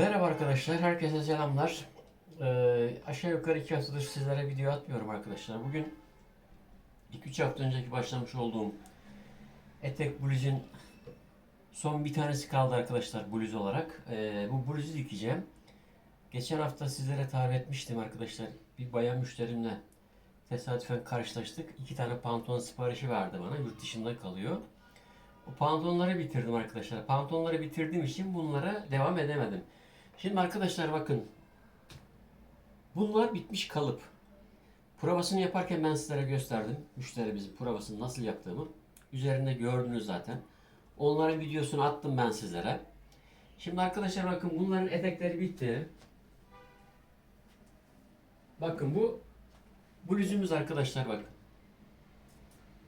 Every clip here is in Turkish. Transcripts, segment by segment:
Merhaba arkadaşlar, herkese selamlar. Ee, aşağı yukarı iki haftadır sizlere video atmıyorum arkadaşlar. Bugün 2-3 hafta önceki başlamış olduğum etek bluzun son bir tanesi kaldı arkadaşlar bluz olarak. Ee, bu bluzu dikeceğim. Geçen hafta sizlere tarif etmiştim arkadaşlar. Bir bayan müşterimle tesadüfen karşılaştık. İki tane pantolon siparişi verdi bana. Yurt dışında kalıyor. Bu pantolonları bitirdim arkadaşlar. Pantolonları bitirdiğim için bunlara devam edemedim. Şimdi arkadaşlar bakın. Bunlar bitmiş kalıp. Provasını yaparken ben sizlere gösterdim. Müşterimizin provasını nasıl yaptığımı. Üzerinde gördünüz zaten. Onların videosunu attım ben sizlere. Şimdi arkadaşlar bakın bunların etekleri bitti. Bakın bu bluzumuz arkadaşlar bakın.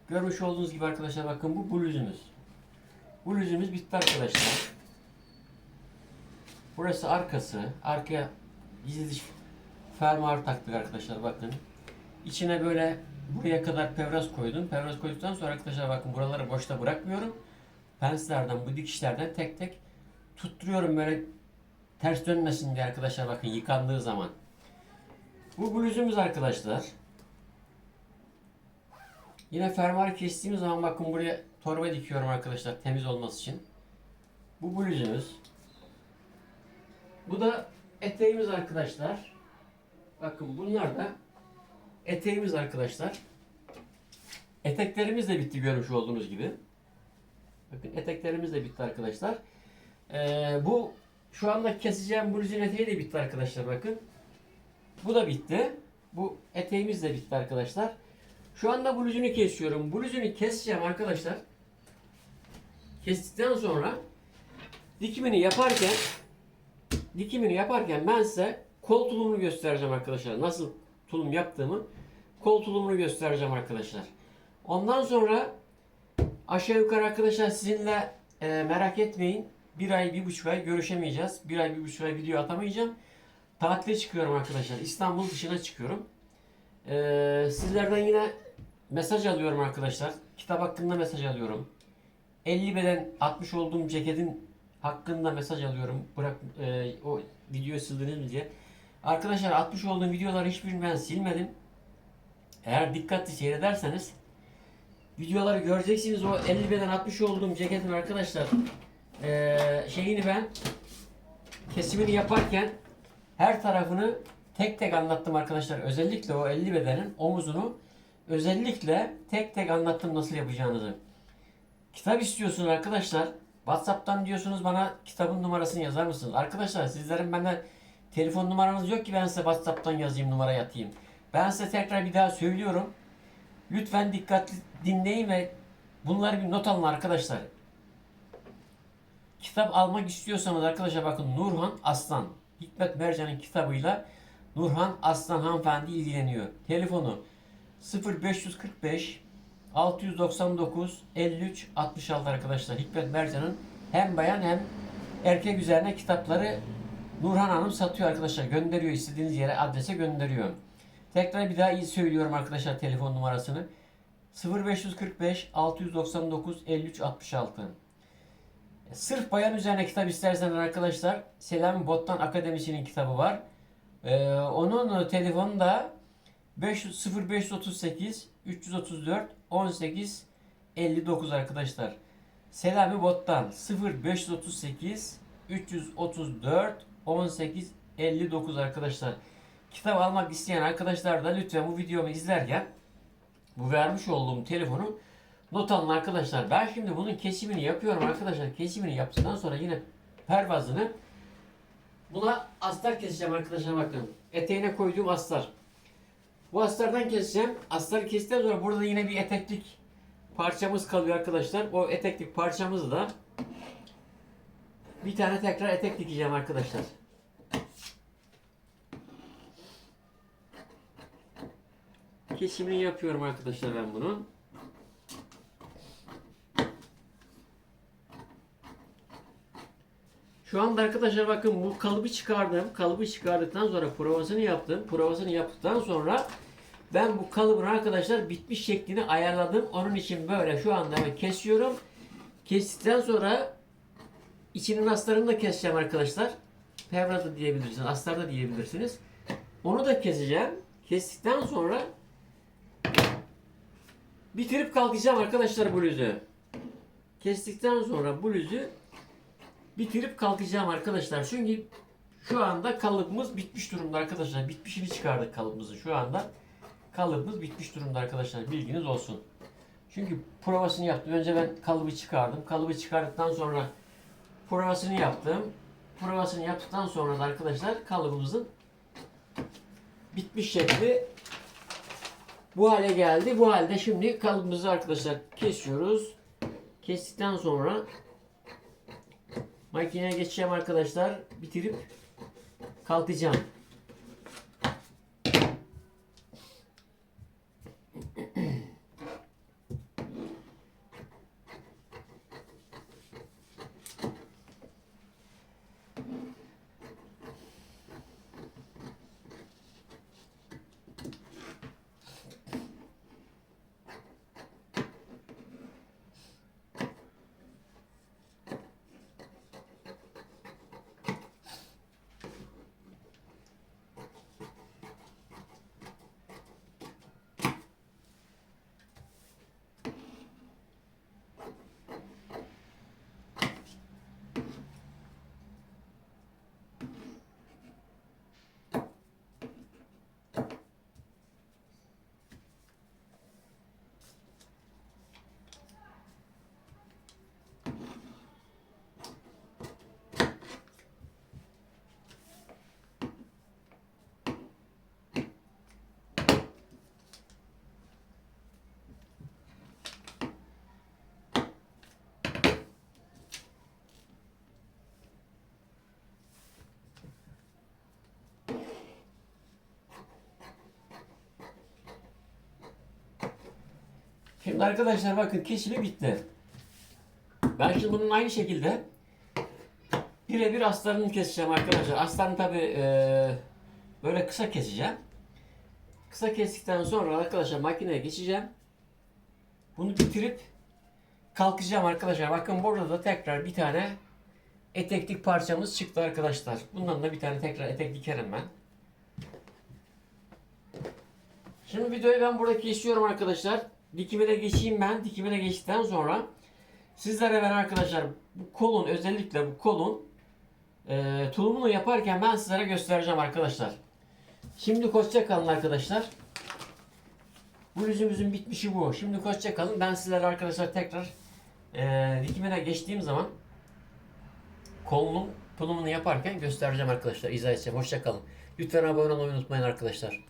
Görmüş olduğunuz gibi arkadaşlar bakın bu bluzumuz. Bluzumuz bitti arkadaşlar. Burası arkası. Arkaya gizli diş fermuar taktık arkadaşlar bakın. İçine böyle buraya kadar pevraz koydum. Pevraz koyduktan sonra arkadaşlar bakın buraları boşta bırakmıyorum. Penslerden bu dikişlerden tek tek tutturuyorum böyle ters dönmesin diye arkadaşlar bakın yıkandığı zaman. Bu bluzumuz arkadaşlar. Yine fermuar kestiğimiz zaman bakın buraya torba dikiyorum arkadaşlar temiz olması için. Bu bluzumuz. Da eteğimiz arkadaşlar. Bakın bunlar da eteğimiz arkadaşlar. Eteklerimiz de bitti görmüş olduğunuz gibi. Bakın eteklerimiz de bitti arkadaşlar. Ee, bu şu anda keseceğim bluzun eteği de bitti arkadaşlar bakın. Bu da bitti. Bu eteğimiz de bitti arkadaşlar. Şu anda bluzunu kesiyorum. Bluzunu keseceğim arkadaşlar. Kestikten sonra dikimini yaparken dikimini yaparken ben size kol göstereceğim arkadaşlar. Nasıl tulum yaptığımı kol göstereceğim arkadaşlar. Ondan sonra aşağı yukarı arkadaşlar sizinle e, merak etmeyin. Bir ay, bir buçuk ay görüşemeyeceğiz. Bir ay, bir buçuk ay video atamayacağım. Tatile çıkıyorum arkadaşlar. İstanbul dışına çıkıyorum. Ee, sizlerden yine mesaj alıyorum arkadaşlar. Kitap hakkında mesaj alıyorum. 50 beden atmış olduğum ceketin hakkında mesaj alıyorum. Bırak e, o videoyu sildiniz mi diye. Arkadaşlar atmış olduğum videoları hiçbirini ben silmedim. Eğer dikkatli seyrederseniz videoları göreceksiniz. O 50 beden atmış olduğum ceketin arkadaşlar e, şeyini ben kesimini yaparken her tarafını tek tek anlattım arkadaşlar. Özellikle o 50 bedenin omuzunu özellikle tek tek anlattım nasıl yapacağınızı. Kitap istiyorsunuz arkadaşlar. WhatsApp'tan diyorsunuz bana kitabın numarasını yazar mısınız? Arkadaşlar sizlerin benden telefon numaranız yok ki ben size WhatsApp'tan yazayım numarayı atayım. Ben size tekrar bir daha söylüyorum. Lütfen dikkatli dinleyin ve bunları bir not alın arkadaşlar. Kitap almak istiyorsanız arkadaşlar bakın Nurhan Aslan. Hikmet Mercan'ın kitabıyla Nurhan Aslan hanımefendi ilgileniyor. Telefonu 0545 699 53 66 arkadaşlar. Hikmet Mercan'ın hem bayan hem erkek üzerine kitapları Nurhan Hanım satıyor arkadaşlar. Gönderiyor istediğiniz yere adrese gönderiyor. Tekrar bir daha iyi söylüyorum arkadaşlar telefon numarasını. 0545 699 53 66. Sırf bayan üzerine kitap isterseniz arkadaşlar Selami Bottan Akademisi'nin kitabı var. Ee, onun telefonu da 500 0538 334 18 59 arkadaşlar. Selami Bottan 0538 334 18 59 arkadaşlar. Kitap almak isteyen arkadaşlar da lütfen bu videomu izlerken bu vermiş olduğum telefonu not alın arkadaşlar. Ben şimdi bunun kesimini yapıyorum arkadaşlar. Kesimini yaptıktan sonra yine pervazını buna astar keseceğim arkadaşlar bakın. Eteğine koyduğum astar. Bu astardan keseceğim. Astarı kestikten sonra burada yine bir eteklik parçamız kalıyor arkadaşlar. O eteklik parçamızı da bir tane tekrar etek dikeceğim arkadaşlar. Kesimini yapıyorum arkadaşlar ben bunun. Şu anda arkadaşlar bakın bu kalıbı çıkardım. Kalıbı çıkardıktan sonra provasını yaptım. Provasını yaptıktan sonra ben bu kalıbın arkadaşlar bitmiş şeklini ayarladım. Onun için böyle şu anda kesiyorum. Kestikten sonra içinin astarını da keseceğim arkadaşlar. Pevra diyebilirsiniz. Astar da diyebilirsiniz. Onu da keseceğim. Kestikten sonra bitirip kalkacağım arkadaşlar bluzu. Kestikten sonra bluzu bitirip kalkacağım arkadaşlar. Çünkü şu anda kalıbımız bitmiş durumda arkadaşlar. Bitmişini çıkardık kalıbımızın şu anda. Kalıbımız bitmiş durumda arkadaşlar. Bilginiz olsun. Çünkü provasını yaptım. Önce ben kalıbı çıkardım. Kalıbı çıkardıktan sonra provasını yaptım. Provasını yaptıktan sonra da arkadaşlar kalıbımızın bitmiş şekli bu hale geldi. Bu halde şimdi kalıbımızı arkadaşlar kesiyoruz. Kestikten sonra makineye geçeceğim arkadaşlar. Bitirip kalkacağım. Şimdi arkadaşlar bakın kesimi bitti. Ben şimdi bunun aynı şekilde birebir astarını keseceğim arkadaşlar. Astarını tabi böyle kısa keseceğim. Kısa kestikten sonra arkadaşlar makineye geçeceğim. Bunu bitirip kalkacağım arkadaşlar. Bakın burada da tekrar bir tane eteklik parçamız çıktı arkadaşlar. Bundan da bir tane tekrar etek dikerim ben. Şimdi videoyu ben burada kesiyorum arkadaşlar. Dikimine geçeyim ben. Dikimine geçtikten sonra sizlere ben arkadaşlar bu kolun özellikle bu kolun e, tulumunu yaparken ben sizlere göstereceğim arkadaşlar. Şimdi hoşça kalın arkadaşlar. Bu yüzümüzün bitmişi bu. Şimdi hoşça kalın. Ben sizlere arkadaşlar tekrar e, dikimine geçtiğim zaman kolunun tulumunu yaparken göstereceğim arkadaşlar. İzah edeceğim. Hoşça kalın. Lütfen abone olmayı unutmayın arkadaşlar.